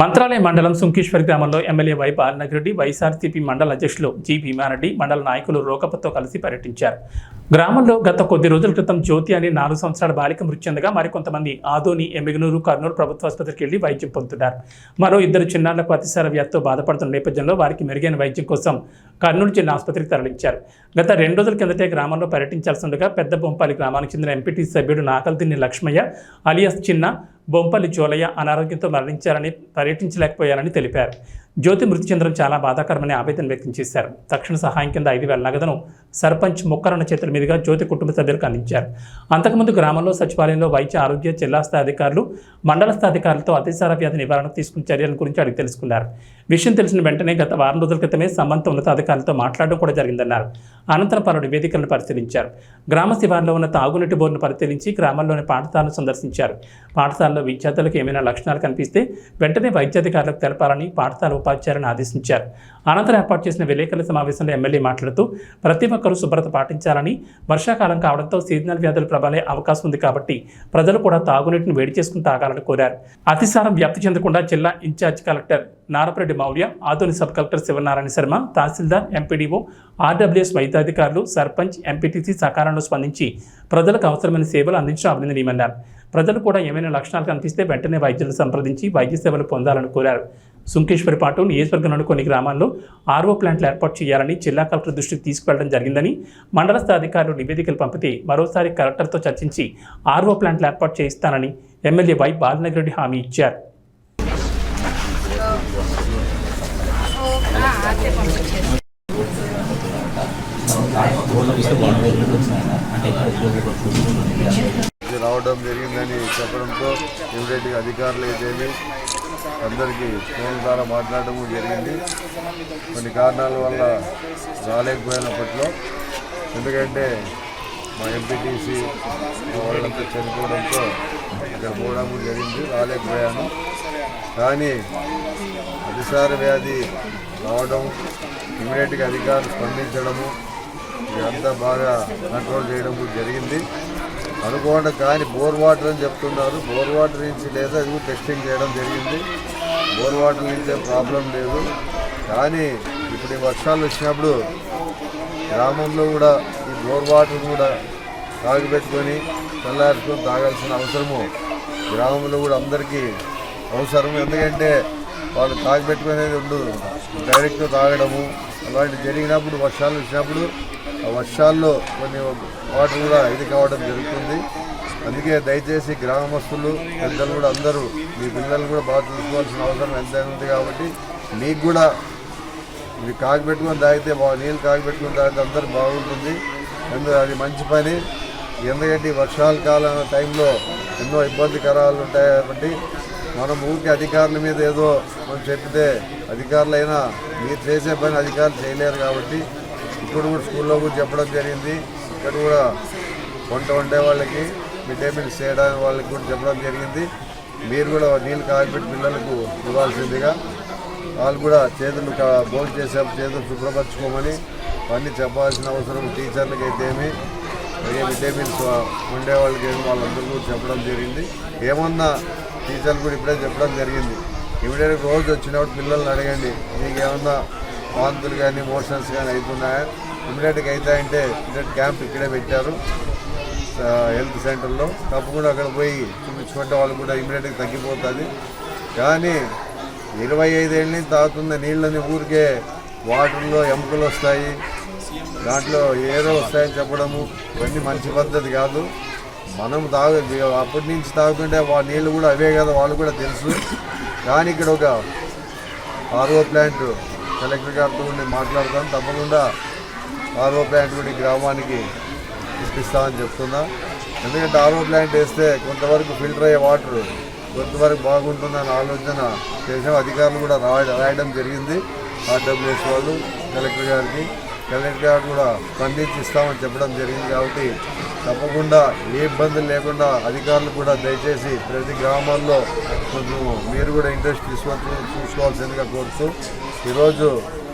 మంత్రాలయ మండలం సుంకేశ్వర్ గ్రామంలో MLA Y బాలనగిరెడ్డి YSRCP మండల అధ్యక్షులు జి భీమారెడ్డి మండల నాయకులు రోకప్పతో కలిసి పర్యటించారు. గ్రామంలో గత కొద్ది రోజుల క్రితం జ్యోతి అనే నాలుగు సంవత్సరాల బాలిక మృతి చెందగా మరికొంతమంది ఆదోని ఎమ్మిగనూరు కర్నూలు ప్రభుత్వ ఆసుపత్రికి వెళ్ళి వైద్యం పొందుతున్నారు. మరో ఇద్దరు చిన్నారులకు అతిసార వ్యాధితో బాధపడుతున్న నేపథ్యంలో వారికి మెరుగైన వైద్యం కోసం కర్నూలు జిల్లా ఆసుపత్రికి తరలించారు. గత రెండు రోజుల కిందటే గ్రామంలో పర్యటించాల్సి ఉండగా పెద్ద బొంపాలి గ్రామానికి చెందిన ఎంపీటీ సభ్యుడు నాకల్దిన్ని లక్ష్మయ్య అలియాస్ చిన్న బొంపల్లి జోలయ్య అనారోగ్యంతో మరణించారని పర్యటించలేకపోయారని తెలిపారు. జ్యోతి మృతి చెందడం చాలా బాధాకరమని ఆవేదన వ్యక్తం చేశారు. తక్షణ సహాయం కింద ఐదు వేల నగదును సర్పంచ్ ముక్కరన్న చేతుల మీదుగా జ్యోతి కుటుంబ సభ్యులకు అందించారు. అంతకుముందు గ్రామంలో సచివాలయంలో వైద్య ఆరోగ్య జిల్లా స్థాయి అధికారులు మండల స్థాయి అధికారులతో అతిసార వ్యాధి నివారణకు తీసుకున్న చర్యల గురించి అడిగి తెలుసుకున్నారు. విషయం తెలిసిన వెంటనే గత వారం రోజుల క్రితమే సంబంధిత ఉన్నతాధికారులతో మాట్లాడడం కూడా జరిగిందన్నారు. అనంతరం పలు నివేదికలను పరిశీలించారు. గ్రామ శివార్లో ఉన్న తాగునీటి బోర్డును పరిశీలించి గ్రామంలోని పాఠశాలను సందర్శించారు. పాఠశాలలో విద్యార్థులకు ఏమైనా లక్షణాలు కనిపిస్తే వెంటనే వైద్యాధికారులకు తెలపాలని పాఠశాల ఉపాధ్యాయులను ఆదేశించారు. అనంతరం ఏర్పాటు చేసిన విలేకరుల సమావేశంలో ఎమ్మెల్యే మాట్లాడుతూ ప్రతి ఒక్కరూ శుభ్రత పాటించాలని వర్షాకాలం కావడంతో సీజనల్ వ్యాధులు ప్రబలే అవకాశం ఉంది కాబట్టి ప్రజలు కూడా తాగునీటిని వేడి చేసుకుని తాగాలని కోరారు. అతిసారం వ్యాప్తి చెందకుండా జిల్లా in charge collector Narapareddy Maurya Adoni sub collector Sivanarayana Sharma tahsildar MPDO RWS వైద్యాధికారులు sarpanch MPTC సకాలంలో స్పందించి ప్రజలకు అవసరమైన సేవలు అందించడం అభినందనీయమన్నారు. ప్రజలు కూడా ఏమైనా లక్షణాలు కనిపిస్తే వెంటనే వైద్యులను సంప్రదించి వైద్య సేవలు పొందాలని కోరారు. సుంకేశ్వరి పాటు నియోజకవర్గంలోని కొన్ని గ్రామాల్లో ఆర్ఓ ప్లాంట్లు ఏర్పాటు చేయాలని జిల్లా కలెక్టర్ దృష్టికి తీసుకువెళ్ళడం జరిగిందని మండల స్థాయి అధికారులు నివేదికలు పంపితే మరోసారి కలెక్టర్తో చర్చించి ఆర్ఓ ప్లాంట్లు ఏర్పాటు చేయిస్తానని ఎమ్మెల్యే వై బాలనగిరెడ్డి హామీ ఇచ్చారు. రావడం జరిగిందని చెప్పడంతో ఇమీడియట్గా అధికారులు అయితేమి అందరికీ ఫోన్ ద్వారా మాట్లాడడం జరిగింది. కొన్ని కారణాల వల్ల రాలేకపోయినప్పట్లో ఎందుకంటే మా ఎంపీటీసీ వాళ్ళంతా చనిపోవడంతో ఇక్కడ పోవడం జరిగింది రాలేకపోయాను. కానీ అతిసార వ్యాధి రావడం ఇమీడియట్గా అధికారులు స్పందించడము ఇదంతా బాగా కంట్రోల్ చేయడం జరిగింది. అనుకోకుండా కానీ బోర్ వాటర్ అని చెప్తున్నారు. బోర్ వాటర్ నుంచి లేదా అది కూడా టెస్టింగ్ చేయడం జరిగింది. బోర్ వాటర్ నుంచే ప్రాబ్లం లేదు. కానీ ఇప్పుడు ఈ వర్షాలు వచ్చినప్పుడు గ్రామంలో కూడా ఈ బోర్ వాటర్ కూడా తాగిపెట్టుకొని తెల్లారితో తాగాల్సిన అవసరము గ్రామంలో కూడా అందరికీ అవసరం ఎందుకంటే వాళ్ళు తాగిపెట్టుకునేది ఉండదు డైరెక్ట్గా తాగడము అలాంటి జరిగినప్పుడు వర్షాలు వచ్చినప్పుడు వర్షాల్లో కొన్ని వాటర్ కూడా ఇది కావడం జరుగుతుంది. అందుకే దయచేసి గ్రామస్తులు పెద్దలు కూడా అందరూ మీ పిల్లలు కూడా బాగా చూసుకోవాల్సిన అవసరం ఎంతైనా ఉంది కాబట్టి మీకు కూడా ఇవి కాగిపెట్టుకొని తాగితే బాగా నీళ్ళు కాగిపెట్టుకొని తాగితే అందరూ బాగుంటుంది. ఎందుకు? అది మంచి పని. ఎందుకంటే ఈ వర్షాల కాలం టైంలో ఎన్నో ఇబ్బందికరాలు ఉంటాయి కాబట్టి మనం ఊరికి అధికారుల మీద ఏదో మనం చెప్తే అధికారులైనా మీరు చేసే పని అధికారులు చేయలేరు కాబట్టి ఇప్పుడు కూడా స్కూల్లో కూడా చెప్పడం జరిగింది. ఇక్కడ కూడా వంట వండే వాళ్ళకి మిడ్ డే మీల్స్ చేయడానికి వాళ్ళకి కూడా చెప్పడం జరిగింది. మీరు కూడా నీళ్ళు కాగిపెట్టి పిల్లలకు ఇవ్వాల్సిందిగా. వాళ్ళు కూడా చేతులు భోజనం చేసేప్పుడు చేతులు శుభ్రపరచుకోమని అన్నీ చెప్పాల్సిన అవసరం టీచర్లకి అయితేమి అలాగే మిడ్ డే మీల్స్ ఉండే వాళ్ళకి ఏమి వాళ్ళందరూ కూడా చెప్పడం జరిగింది. ఏమన్నా టీచర్లు కూడా ఇప్పుడే చెప్పడం జరిగింది. ఇమీడియట్గా రోజు వచ్చినప్పుడు పిల్లల్ని అడగండి మీకు ఏమన్నా వాంతులు కానీ మోషన్స్ కానీ అవుతున్నాయా? ఇమీడియట్గా అవుతాయంటే ఇమీడియట్ క్యాంప్ ఇక్కడే పెట్టారు హెల్త్ సెంటర్లో. తప్పకుండా అక్కడ పోయి చూపించుకుంటే వాళ్ళు కూడా ఇమీడియట్గా తగ్గిపోతుంది. కానీ ఇరవై ఐదేళ్ళ నుంచి తాగుతున్న నీళ్ళని ఊరికే వాటర్లో ఎముకలు వస్తాయి. దాంట్లో ఏదో వస్తాయని చెప్పడము ఇవన్నీ మంచి పద్ధతి కాదు. మనం తాగు అప్పటి నుంచి తాగుతుంటే వా నీళ్ళు కూడా అవే కదా వాళ్ళు కూడా తెలుసు. కానీ ఇక్కడ ఒక ఆర్ఓ ప్లాంట్ కలెక్టర్ గారితో ఉండి మాట్లాడతాం తప్పకుండా ఆర్ఓ ప్లాంట్ కూడా ఈ గ్రామానికి ఇప్పిస్తామని చెప్తున్నా. ఎందుకంటే ఆర్ఓ ప్లాంట్ వేస్తే కొంతవరకు ఫిల్టర్ అయ్యే వాటర్ కొంతవరకు బాగుంటుందని ఆలోచన చేసాం అధికారులు కూడా రాయ- రాయడం జరిగింది. ఆర్డబ్ల్యూఎస్ వాళ్ళు కలెక్టర్ గారికి. కలెక్టర్ గారు కూడా స్పందించి ఇస్తామని చెప్పడం జరిగింది కాబట్టి తప్పకుండా ఏ ఇబ్బందులు లేకుండా అధికారులు కూడా దయచేసి ప్రతి గ్రామాల్లో కొంచెం మీరు కూడా ఇంట్రెస్ట్ తీసుకొని చూసుకోవాల్సిందిగా కోరుతూ ఈరోజు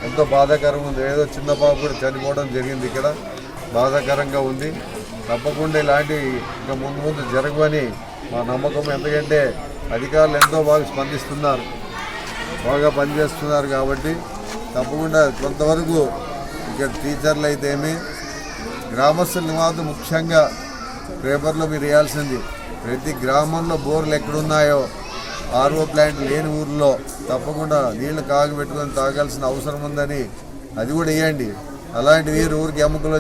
ఎంతో బాధాకరంగా ఉంది. ఏదో చిన్న పాప కూడా చనిపోవడం జరిగింది ఇక్కడ. బాధాకరంగా ఉంది. తప్పకుండా ఇలాంటివి ఇంకా ముందు ముందు జరగవని మా నమ్మకం. ఎందుకంటే అధికారులు ఎంతో బాగా స్పందిస్తున్నారు. బాగా పనిచేస్తున్నారు కాబట్టి తప్పకుండా కొంతవరకు ఇక్కడ టీచర్లు అయితేమి గ్రామస్తులు మాత్రం ముఖ్యంగా పేపర్లో మీరు వేయాల్సింది ప్రతి గ్రామంలో బోర్లు ఎక్కడున్నాయో ఆర్ఓ ప్లాంట్ లేని ఊర్లో తప్పకుండా నీళ్ళు కాగబెట్టుకొని తాగాల్సిన అవసరం ఉందని అది కూడా వేయండి. అలాంటివి ఊరికి ఎముకలు